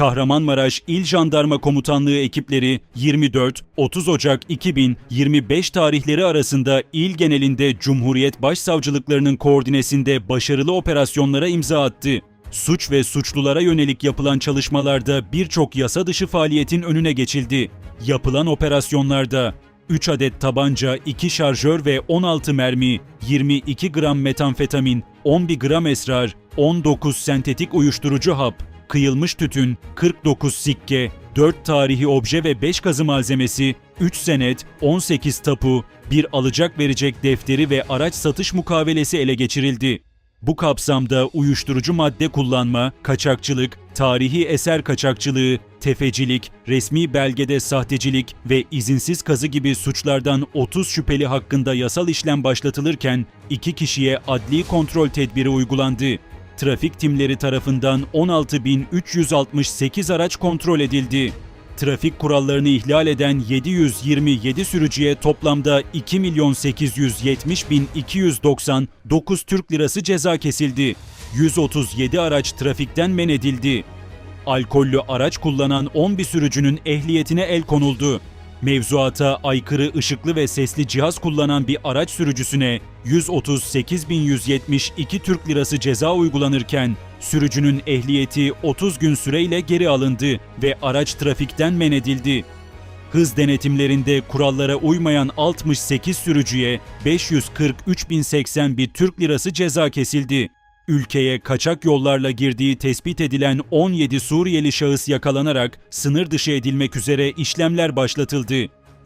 Kahramanmaraş İl Jandarma Komutanlığı ekipleri 24-30 Ocak 2025 tarihleri arasında il genelinde Cumhuriyet Başsavcılıklarının koordinesinde başarılı operasyonlara imza attı. Suç ve suçlulara yönelik yapılan çalışmalarda birçok yasa dışı faaliyetin önüne geçildi. Yapılan operasyonlarda 3 adet tabanca, 2 şarjör ve 16 mermi, 22 gram metamfetamin, 11 gram esrar, 19 sentetik uyuşturucu hap, kıyılmış tütün, 49 sikke, 4 tarihi obje ve 5 kazı malzemesi, 3 senet, 18 tapu, bir alacak verecek defteri ve araç satış mukavelesi ele geçirildi. Bu kapsamda uyuşturucu madde kullanma, kaçakçılık, tarihi eser kaçakçılığı, tefecilik, resmi belgede sahtecilik ve izinsiz kazı gibi suçlardan 30 şüpheli hakkında yasal işlem başlatılırken iki kişiye adli kontrol tedbiri uygulandı. Trafik timleri tarafından 16.368 araç kontrol edildi. Trafik kurallarını ihlal eden 727 sürücüye toplamda 2 milyon 870 bin 299 Türk lirası ceza kesildi. 137 araç trafikten men edildi. Alkollü araç kullanan 11 sürücünün ehliyetine el konuldu. Mevzuata aykırı ışıklı ve sesli cihaz kullanan bir araç sürücüsüne 138.172 Türk lirası ceza uygulanırken sürücünün ehliyeti 30 gün süreyle geri alındı ve araç trafikten men edildi. Hız denetimlerinde kurallara uymayan 68 sürücüye 543.081 Türk lirası ceza kesildi. Ülkeye kaçak yollarla girdiği tespit edilen 17 Suriyeli şahıs yakalanarak sınır dışı edilmek üzere işlemler başlatıldı.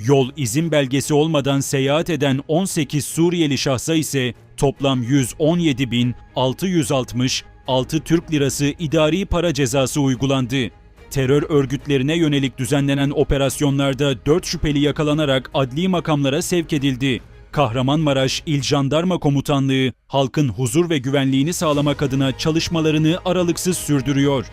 Yol izin belgesi olmadan seyahat eden 18 Suriyeli şahsa ise toplam 117.666 Türk lirası idari para cezası uygulandı. Terör örgütlerine yönelik düzenlenen operasyonlarda 4 şüpheli yakalanarak adli makamlara sevk edildi. Kahramanmaraş İl Jandarma Komutanlığı halkın huzur ve güvenliğini sağlamak adına çalışmalarını aralıksız sürdürüyor.